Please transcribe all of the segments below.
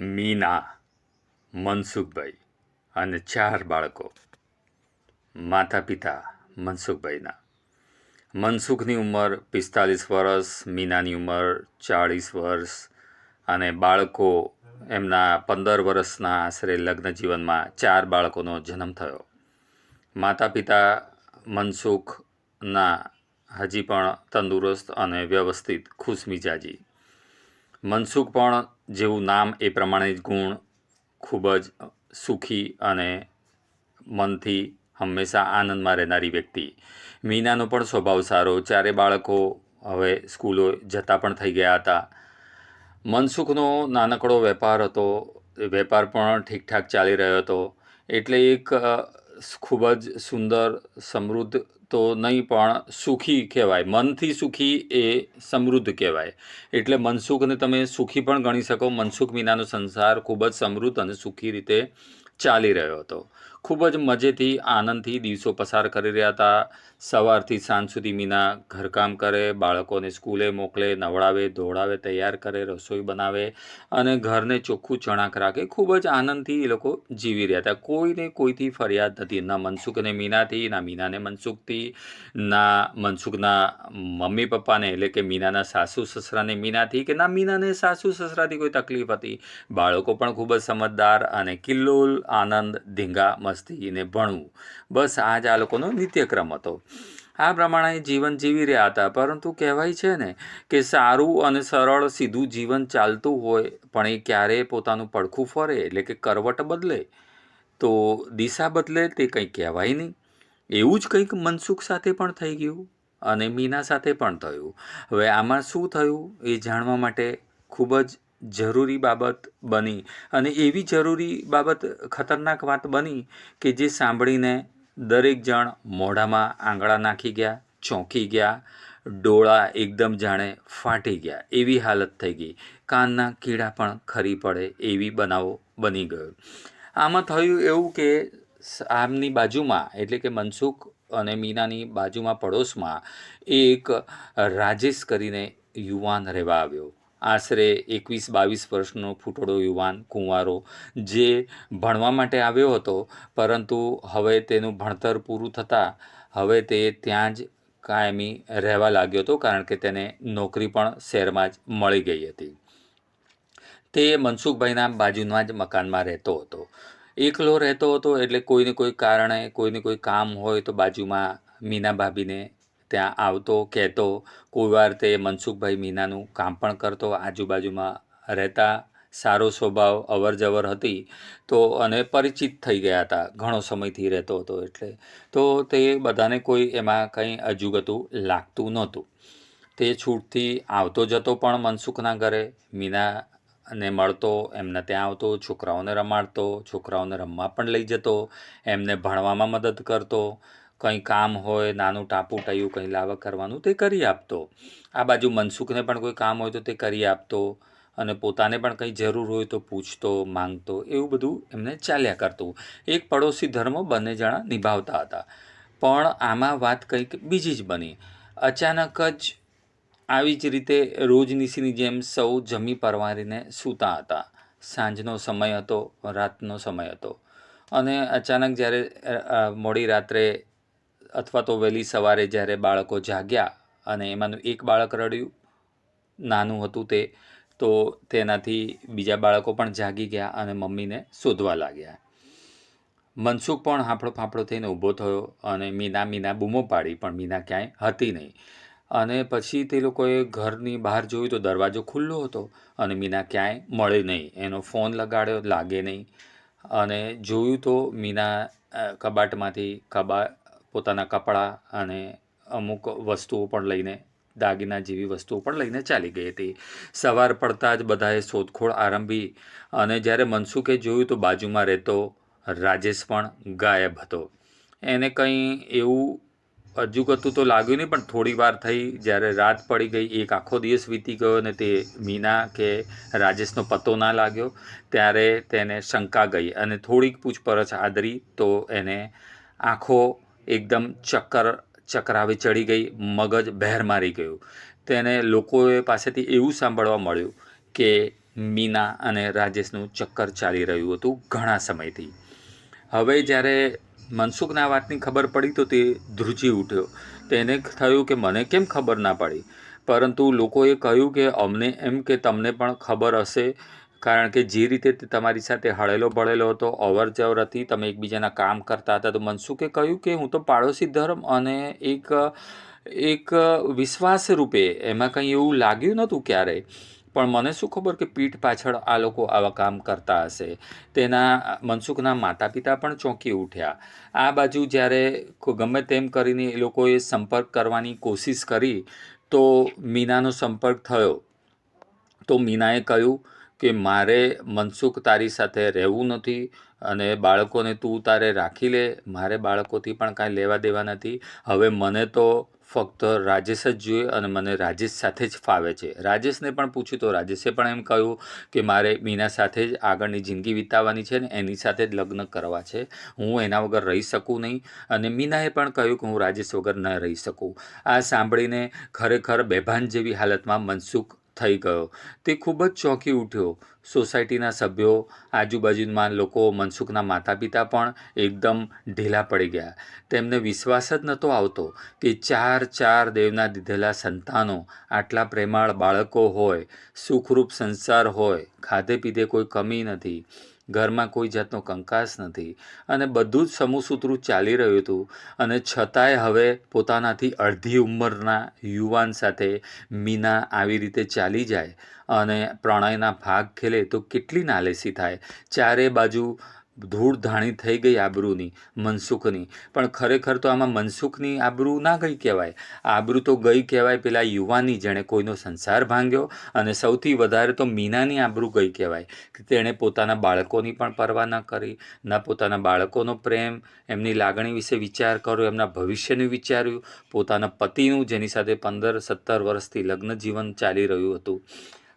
મીના, મનસુખભાઈ અને ચાર બાળકો. માતા પિતા મનસુખભાઈના. મનસુખની ઉંમર પિસ્તાલીસ વર્ષ, મીનાની ઉંમર ચાળીસ વર્ષ અને બાળકો એમના પંદર વર્ષના આશરે લગ્ન જીવનમાં ચાર બાળકોનો જન્મ થયો. માતા પિતા મનસુખના હજી પણ તંદુરસ્ત અને વ્યવસ્થિત ખુશમિજાજી મનસુખ પણ જેવું નામ એ પ્રમાણે ગુણ ખૂબ જ સુખી અને મનથી હંમેશા આનંદમાં રહેનારી વ્યક્તિ. મીનાનો પણ સ્વભાવ સારો. ચારે બાળકો હવે સ્કૂલો જતા પણ થઈ ગયા હતા. મનસુખનો નાનકડો વેપાર હતો. વેપાર પણ ઠીકઠાક ચાલી રહ્યો હતો. એટલે એક ખૂબ જ સુંદર, સમૃદ્ધ તો નહીં પણ સુખી કહેવાય. મનથી સુખી એ સમૃદ્ધ કહેવાય. એટલે મનસુખને તમે સુખી પણ ગણી શકો. મનસુખ મીનાનો સંસાર ખૂબ જ સમૃદ્ધ અને સુખી રીતે ચાલી રહ્યો હતો. ખૂબ જ મજેથી આનંદથી દિવસો પસાર કરી રહ્યા હતા. સવારથી સાંજ સુધી મીના ઘરકામ કરે, બાળકોને સ્કૂલે મોકલે, નવડાવે ધોળાવે તૈયાર કરે, રસોઈ બનાવે અને ઘરને ચોખ્ખું ચણાક રાખે. ખૂબ જ આનંદથી એ લોકો જીવી રહ્યા હતા. કોઈને કોઈથી ફરિયાદ નથી. ના મનસુખને મીનાથી, ના મીનાને મનસુખથી, ના મનસુખના મમ્મી પપ્પાને, એટલે કે મીનાના સાસુ સસરાને મીનાથી કે ના મીનાને સાસુ સસરાથી કોઈ તકલીફ હતી. બાળકો પણ ખૂબ જ સમજદાર અને કિલ્લોલ આનંદ, ધીંગા મસ્તી ને ભણવું. બસ આ જ આ લોકોનો નિત્યક્રમ હતો. આ પ્રમાણે જીવન જીવી રહ્યા હતા, પરંતુ કહેવાય છે ને કે સારું અને સરળ સીધું જીવન ચાલતું હોય, પણ એ ક્યારેય પોતાનું પડખું ફરે એટલે કે કરવટ બદલે. તો દિશા બદલે તે કંઈ કહેવાય નહીં. એવું જ કંઈક મનસુખ સાથે પણ થઈ ગયું અને મીના સાથે પણ થયું. હવે આમાં શું થયું એ જાણવા માટે ખૂબ જ જરૂરી બાબત બની અને એવી જરૂરી બાબત ખતરનાક વાત બની કે જે સાંભળીને દરેક જણ મોઢામાં આંગળા નાખી ગયા, ચોંકી ગયા, ડોળા એકદમ જાણે ફાટી ગયા, એવી હાલત થઈ ગઈ. કાનના કીડા પણ ખરી પડે એવી બનાવો બની ગયો. આમાં થયું એવું કે આમની બાજુમાં, એટલે કે મનસુખ અને મીનાની બાજુમાં, પડોશમાં એક રાજેશ કરીને યુવાન રહેવા આવ્યો. આશરે એકવીસ બાવીસ વર્ષનો ફૂટડો યુવાન, કુંવારો જે ભણવા માટે આવ્યો હતો, પરંતુ હવે તેનું ભણતર પૂરું થતાં હવે તે ત્યાં જ કાયમી રહેવા લાગ્યો હતો, કારણ કે તેને નોકરી પણ શહેરમાં જ મળી ગઈ હતી. તે મનસુખભાઈના બાજુના જ મકાનમાં રહેતો હતો. એકલો રહેતો હતો એટલે કોઈને કોઈ કારણે, કોઈને કોઈ કામ હોય તો બાજુમાં મીના ભાભીને ત્યાં આવતો, કહેતો, કોઈ વાર તે મનસુખભાઈ મીનાનું કામ પણ કરતો, આજુબાજુમાં રહેતા સારો સ્વભાવ અવર જવર હતી, તો અને પરિચિત થઈ ગયા હતા, ઘણો સમયથી રહેતો હતો એટલે. તો તે બધાને કોઈ એમાં કંઈ અજુગતું લાગતું નહોતું. તે છૂટથી આવતો જતો પણ મનસુખના ઘરે મીના ને મળતો, એમને ત્યાં આવતો, છોકરાઓને રમાડતો, છોકરાઓને રમવા પણ લઈ જતો, એમને ભણવામાં મદદ કરતો કંઈ કામ હોય, નાનું ટાપુ ટાયું, કંઈ લાવવા કરવાનું, તે કરી આપતો. આ બાજુ મનસુખને પણ કોઈ કામ હોય તો તે કરી આપતો અને પોતાને પણ કંઈ જરૂર હોય તો પૂછતો, માંગતો, એવું બધું એમને ચાલ્યા કરતું. એક પડોશી ધર્મ બંને જણા નિભાવતા હતા. પણ આમાં વાત કંઈક બીજી જ બની. અચાનક જ આવી જ રીતે રોજનીસીની જેમ સૌ જમી પરવારીને સૂતા હતા. સાંજનો સમય હતો, રાતનો સમય હતો. અને અચાનક જ્યારે મોડી રાત્રે અથવા તો વહેલી સવારે જ્યારે બાળકો જાગ્યા અને એમાંનું એક બાળક રડ્યું, નાનું હતું તે, તો તેનાથી બીજા બાળકો પણ જાગી ગયા અને મમ્મીને શોધવા લાગ્યા. મનસુખ પણ હાંફળો ફાંફળો થઈને ઊભો થયો અને મીના મીના બૂમો પાડી, પણ મીના ક્યાંય હતી નહીં. અને પછી તે લોકોએ ઘરની બહાર જોયું તો દરવાજો ખુલ્લો હતો અને મીના ક્યાંય મળે નહીં. એનો ફોન લગાડ્યો, લાગે નહીં. અને જોયું તો મીના કબાટમાંથી કબા પોતાના કપડાં અને અમુક વસ્તુઓ પણ લઈને, દાગીના જેવી વસ્તુઓ પણ લઈને ચાલી ગઈ હતી. સવાર પડતાં જ બધાએ શોધખોળ આરંભી અને જ્યારે મનસુખે જોયું તો બાજુમાં રહેતો રાજેશ પણ ગાયબ હતો. એને કંઈ એવું અજુગતું તો લાગ્યું નહીં, પણ થોડી વાર થઈ જ્યારે રાત પડી ગઈ, એક આખો દિવસ વીતી ગયો અને તે મીના કે રાજેશનો પત્તો ના લાગ્યો, ત્યારે તેને શંકા ગઈ અને થોડીક પૂછપરછ આદરી તો એને આંખો એકદમ ચક્કર, ચકરાવે ચડી ગઈ, મગજ બહેર મારી ગયું. તેને લોકોએ પાસેથી એવું સાંભળવા મળ્યું કે મીના અને રાજેશનું ચક્કર ચાલી રહ્યું હતું ઘણા સમયથી. હવે જ્યારે મનસુખના વાતની ખબર પડી તો તે ધ્રુજી ઉઠ્યો. તેને થયું કે મને કેમ ખબર ના પડી? પરંતુ લોકોએ કહ્યું કે અમને એમ કે તમને પણ ખબર હશે કારણ કે જે રીતે તમારી સાથે હળેલો ભળેલો હતો અવર જવર હતી, તમે એકબીજાના કામ કરતા હતા, તો મનસુખે કહ્યું કે હું તો પાડોશી ધર્મ અને એક એક વિશ્વાસ રૂપે એમાં કંઈ એવું લાગ્યું નહોતું ક્યારેય. પણ મને શું ખબર કે પીઠ પાછળ આ લોકો આવા કામ કરતા હશે. તેના, મનસુખના માતા પિતા પણ ચોંકી ઉઠ્યા. આ બાજુ જ્યારે ગમે તેમ કરીને એ લોકોએ સંપર્ક કરવાની કોશિશ કરી, તો મીનાનો સંપર્ક થયો. તો મીનાએ કહ્યું કે મારે મનસુખ તારી સાથે રહેવું નથી અને બાળકોને તું તારે રાખી લે, મારે બાળકોથી પણ કાંઈ લેવા દેવા નથી. હવે મને તો ફક્ત રાજેશ જ જોઈએ અને મને રાજેશ સાથે જ ફાવે છે. રાજેશને પણ પૂછ્યું તો રાજેશે પણ એમ કહ્યું કે મારે મીના સાથે જ આગળની જિંદગી વિતાવવાની છે ને એની સાથે જ લગ્ન કરવા છે. હું એના વગર રહી શકું નહીં. અને મીનાએ પણ કહ્યું કે હું રાજેશ વગર ન રહી શકું. આ સાંભળીને ખરેખર બેભાન જેવી હાલતમાં મનસુખ થઈ ગયો. તે ખૂબ જ ચોંકી ઉઠ્યો. સોસાયટીના સભ્યો આજુબાજુના લોકો, મનસુખના માતા પિતા પણ એકદમ ઢીલા પડી ગયા. તેમને વિશ્વાસ જ નહોતો આવતો કે ચાર ચાર દેવના દીધેલા સંતાનો, આટલા પ્રેમાળ બાળકો હોય, સુખરૂપ સંસાર હોય ખાધે પીધે કોઈ કમી નથી. ઘરમાં કોઈ જાતનો કંકાસ નથી અને બધું જ સમૂહસૂત્રું ચાલી રહ્યું હતું. અને છતાંય હવે પોતાનાથી અડધી ઉંમરના યુવાન સાથે મીના આવી રીતે ચાલી જાય અને પ્રણયના ભાગ ખેલે તો કેટલી નાલેસી થાય. ચારે બાજુ ધૂળ ધાણી થઈ ગઈ આબરૂની, મનસુખની. પણ ખરેખર તો આમાં મનસુખની આબરૂ ના ગઈ કહેવાય. આબરૂ તો ગઈ કહેવાય પેલા યુવાની જેણે કોઈનો સંસાર ભાંગ્યો અને સૌથી વધારે તો મીનાની આબરૂ ગઈ કહેવાય. કે તેણે પોતાના બાળકોની પણ પરવા ન કરી, ના પોતાના બાળકોનો પ્રેમ, એમની લાગણી વિશે વિચાર કર્યો, એમના ભવિષ્યનું વિચાર્યું, પોતાના પતિનું, જેની સાથે પંદર સત્તર વર્ષથી લગ્ન જીવન ચાલી રહ્યું હતું.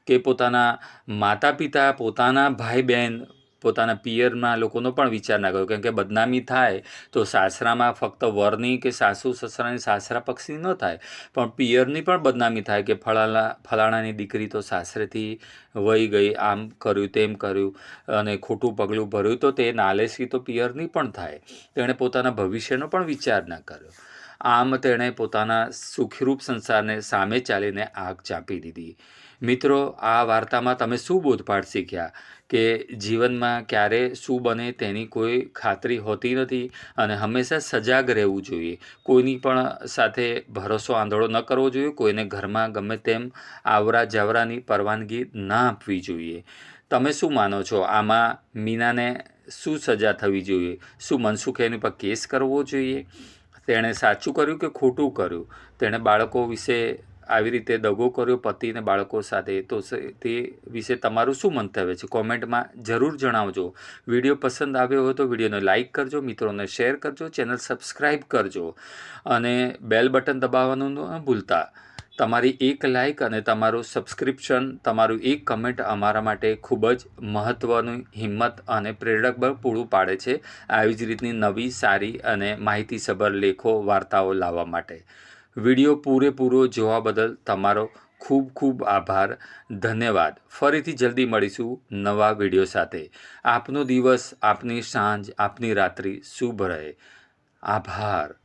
કે પોતાના માતા પિતા પોતાના ભાઈ બહેન પોતાના પિયરમાં લોકોનો પણ વિચાર ના કર્યો. કેમ કે બદનામી થાય તો સાસરામાં ફક્ત વરની કે સાસુ, સસરાની સાસરા પક્ષની ન થાય. પણ પિયરની પણ બદનામી થાય કે ફલાણા ફલાણાની દીકરી તો સાસરેથી વહી ગઈ, આમ કર્યું, તેમ કર્યું અને ખોટું પગલું ભર્યું તો તે નાલેસી તો પિયરની પણ થાય. તેણે પોતાના ભવિષ્યનો પણ વિચાર ના કર્યો. આમ તેણે પોતાના સુખરૂપ સંસારને સામે ચાલીને આગ ચાંપી દીધી. મિત્રો, આ વાર્તામાં તમે શું બોધપાઠ શીખ્યા? કે જીવનમાં ક્યારે શું બને તેની કોઈ ખાતરી હોતી નથી અને હંમેશા સજાગ રહેવું જોઈએ. કોઈની પણ સાથે ભરોસો આંધળો ન કરવો જોઈએ. કોઈને ઘરમાં ગમે તેમ આવરા જાવરાની પરવાનગી ના આપવી જોઈએ. તમે શું માનો છો? આમાં મીનાને શું સજા થવી જોઈએ? શું મનસુખે એની પર કેસ કરવો જોઈએ? તેણે સાચું કર્યું કે ખોટું કર્યું? તેણે બાળકો વિશે આવી રીતે દગો કર્યો પતિ અને બાળકો સાથે. તો તે વિશે તમારું શું મંતવ્ય છે? કોમેન્ટમાં જરૂર જણાવજો. વીડિયો પસંદ આવ્યો હોય તો વિડીયોને લાઇક કરજો, મિત્રોને શેર કરજો, ચેનલ સબસ્ક્રાઈબ કરજો અને બેલ બટન દબાવવાનું ન ભૂલતા. તમારી એક લાઇક અને તમારું સબસ્ક્રિપ્શન, તમારું એક કમેન્ટ અમારા માટે ખૂબ જ મહત્ત્વની હિંમત અને પ્રેરક બળ પૂરું પાડે છે. આવી જ રીતની નવી સારી અને માહિતીસભર લેખો, વાર્તાઓ લાવવા માટે. વીડિયો પૂરેપૂરો જોવા બદલ તમારો ખૂબ ખૂબ આભાર. ધન્યવાદ. ફરીથી જલ્દી મળીશું નવા વીડિયો સાથે. આપનો દિવસ, આપની સાંજ, આપની રાત્રિ શુભ રહે. આભાર.